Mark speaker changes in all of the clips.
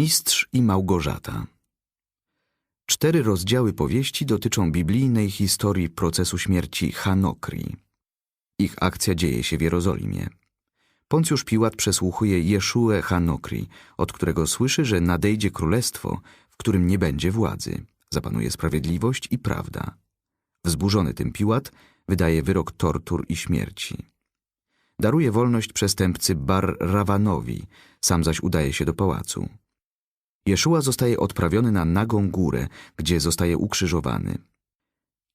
Speaker 1: Mistrz i Małgorzata Cztery rozdziały powieści dotyczą biblijnej historii procesu śmierci Hanokri. Ich akcja dzieje się w Jerozolimie. Poncjusz Piłat przesłuchuje Jeszuę Hanokri, od którego słyszy, że nadejdzie królestwo, w którym nie będzie władzy, zapanuje sprawiedliwość i prawda. Wzburzony tym Piłat wydaje wyrok tortur i śmierci. Daruje wolność przestępcy Bar Rawanowi, sam zaś udaje się do pałacu. Jeszua zostaje odprawiony na nagą górę, gdzie zostaje ukrzyżowany.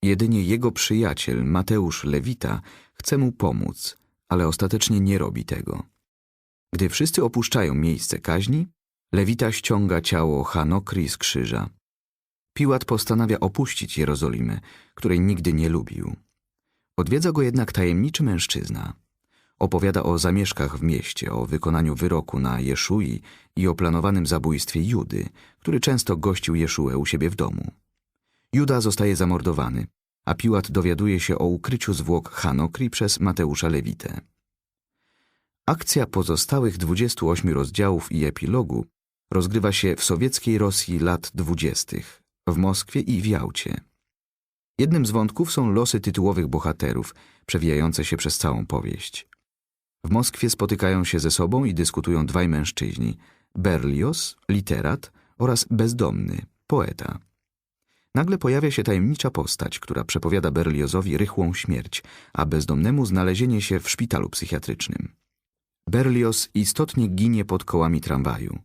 Speaker 1: Jedynie jego przyjaciel, Mateusz Lewita, chce mu pomóc, ale ostatecznie nie robi tego. Gdy wszyscy opuszczają miejsce kaźni, Lewita ściąga ciało Hanokri z krzyża. Piłat postanawia opuścić Jerozolimę, której nigdy nie lubił. Odwiedza go jednak tajemniczy mężczyzna. Opowiada o zamieszkach w mieście, o wykonaniu wyroku na Jeszui i o planowanym zabójstwie Judy, który często gościł Jeszuę u siebie w domu. Juda zostaje zamordowany, a Piłat dowiaduje się o ukryciu zwłok Hanokri przez Mateusza Lewitę. Akcja pozostałych 28 rozdziałów i epilogu rozgrywa się w sowieckiej Rosji lat dwudziestych, w Moskwie i w Jałcie. Jednym z wątków są losy tytułowych bohaterów, przewijające się przez całą powieść. W Moskwie spotykają się ze sobą i dyskutują dwaj mężczyźni, Berlioz, literat oraz bezdomny, poeta. Nagle pojawia się tajemnicza postać, która przepowiada Berliozowi rychłą śmierć, a bezdomnemu znalezienie się w szpitalu psychiatrycznym. Berlioz istotnie ginie pod kołami tramwaju.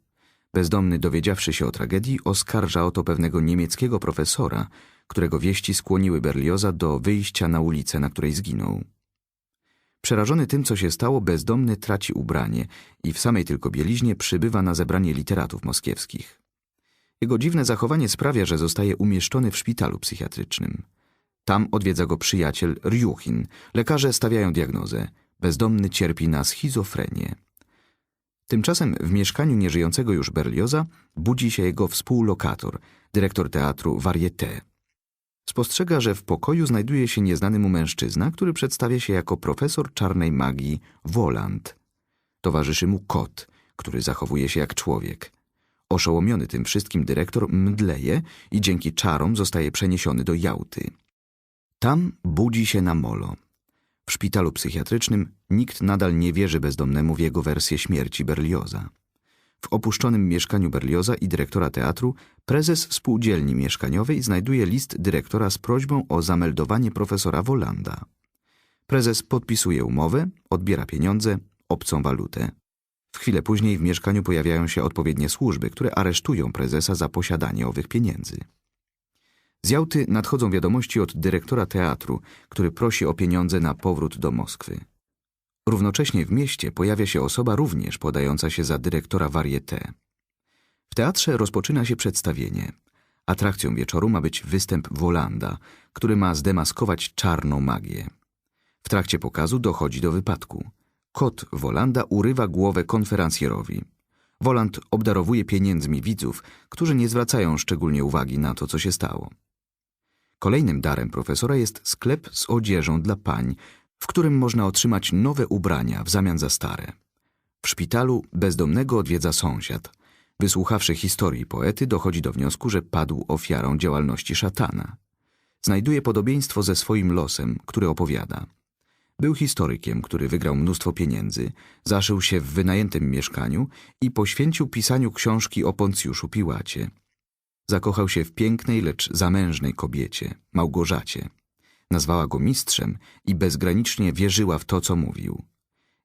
Speaker 1: Bezdomny, dowiedziawszy się o tragedii, oskarża o to pewnego niemieckiego profesora, którego wieści skłoniły Berlioza do wyjścia na ulicę, na której zginął. Przerażony tym, co się stało, bezdomny traci ubranie i w samej tylko bieliźnie przybywa na zebranie literatów moskiewskich. Jego dziwne zachowanie sprawia, że zostaje umieszczony w szpitalu psychiatrycznym. Tam odwiedza go przyjaciel Rjuchin. Lekarze stawiają diagnozę. Bezdomny cierpi na schizofrenię. Tymczasem w mieszkaniu nieżyjącego już Berlioza budzi się jego współlokator, dyrektor teatru Varieté. Spostrzega, że w pokoju znajduje się nieznany mu mężczyzna, który przedstawia się jako profesor czarnej magii Woland. Towarzyszy mu kot, który zachowuje się jak człowiek. Oszołomiony tym wszystkim dyrektor mdleje i dzięki czarom zostaje przeniesiony do Jałty. Tam budzi się na molo. W szpitalu psychiatrycznym nikt nadal nie wierzy bezdomnemu w jego wersję śmierci Berlioza. W opuszczonym mieszkaniu Berlioza i dyrektora teatru prezes spółdzielni mieszkaniowej znajduje list dyrektora z prośbą o zameldowanie profesora Wolanda. Prezes podpisuje umowę, odbiera pieniądze, obcą walutę. W chwilę później w mieszkaniu pojawiają się odpowiednie służby, które aresztują prezesa za posiadanie owych pieniędzy. Z Jałty nadchodzą wiadomości od dyrektora teatru, który prosi o pieniądze na powrót do Moskwy. Równocześnie w mieście pojawia się osoba również podająca się za dyrektora Varieté. W teatrze rozpoczyna się przedstawienie. Atrakcją wieczoru ma być występ Wolanda, który ma zdemaskować czarną magię. W trakcie pokazu dochodzi do wypadku. Kot Wolanda urywa głowę konferencjerowi. Woland obdarowuje pieniędzmi widzów, którzy nie zwracają szczególnie uwagi na to, co się stało. Kolejnym darem profesora jest sklep z odzieżą dla pań, w którym można otrzymać nowe ubrania w zamian za stare. W szpitalu bezdomnego odwiedza sąsiad. Wysłuchawszy historii poety, dochodzi do wniosku, że padł ofiarą działalności szatana. Znajduje podobieństwo ze swoim losem, który opowiada. Był historykiem, który wygrał mnóstwo pieniędzy, zaszył się w wynajętym mieszkaniu i poświęcił pisaniu książki o Poncjuszu Piłacie. Zakochał się w pięknej, lecz zamężnej kobiecie, Małgorzacie. Nazwała go mistrzem i bezgranicznie wierzyła w to, co mówił.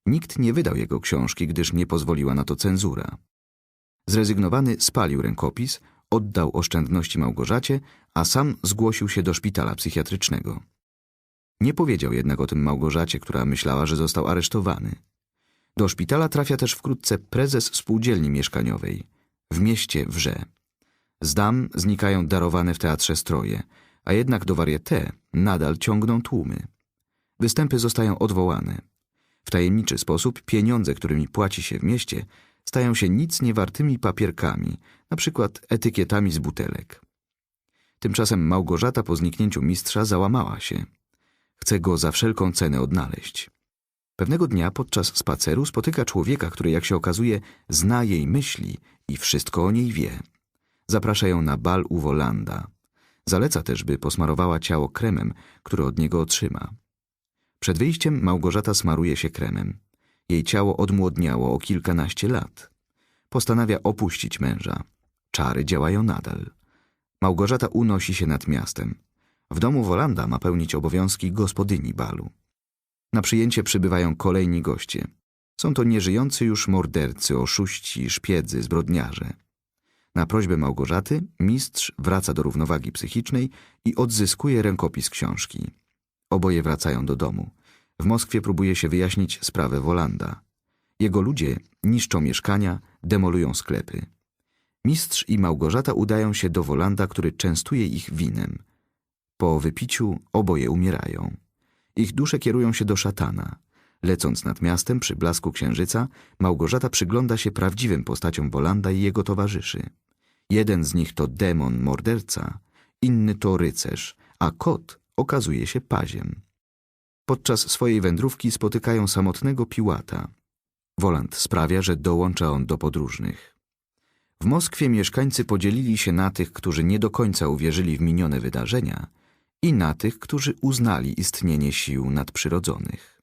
Speaker 1: Nikt nie wydał jego książki, gdyż nie pozwoliła na to cenzura. Zrezygnowany spalił rękopis, oddał oszczędności Małgorzacie, a sam zgłosił się do szpitala psychiatrycznego. Nie powiedział jednak o tym Małgorzacie, która myślała, że został aresztowany. Do szpitala trafia też wkrótce prezes spółdzielni mieszkaniowej. W mieście wrze. Z dam znikają darowane w teatrze stroje, a jednak do varieté nadal ciągną tłumy. Występy zostają odwołane. W tajemniczy sposób pieniądze, którymi płaci się w mieście, stają się nic niewartymi papierkami, na przykład etykietami z butelek. Tymczasem Małgorzata po zniknięciu mistrza załamała się. Chce go za wszelką cenę odnaleźć. Pewnego dnia podczas spaceru spotyka człowieka, który jak się okazuje zna jej myśli i wszystko o niej wie. Zaprasza ją na bal u Wolanda. Zaleca też, by posmarowała ciało kremem, który od niego otrzyma. Przed wyjściem Małgorzata smaruje się kremem. Jej ciało odmłodniało o kilkanaście lat. Postanawia opuścić męża. Czary działają nadal. Małgorzata unosi się nad miastem. W domu Wolanda ma pełnić obowiązki gospodyni balu. Na przyjęcie przybywają kolejni goście. Są to nieżyjący już mordercy, oszuści, szpiedzy, zbrodniarze. Na prośbę Małgorzaty mistrz wraca do równowagi psychicznej i odzyskuje rękopis książki. Oboje wracają do domu. W Moskwie próbuje się wyjaśnić sprawę Wolanda. Jego ludzie niszczą mieszkania, demolują sklepy. Mistrz i Małgorzata udają się do Wolanda, który częstuje ich winem. Po wypiciu oboje umierają. Ich dusze kierują się do szatana. Lecąc nad miastem przy blasku księżyca, Małgorzata przygląda się prawdziwym postaciom Wolanda i jego towarzyszy. Jeden z nich to demon morderca, inny to rycerz, a kot okazuje się paziem. Podczas swojej wędrówki spotykają samotnego Piłata. Woland sprawia, że dołącza on do podróżnych. W Moskwie mieszkańcy podzielili się na tych, którzy nie do końca uwierzyli w minione wydarzenia i na tych, którzy uznali istnienie sił nadprzyrodzonych.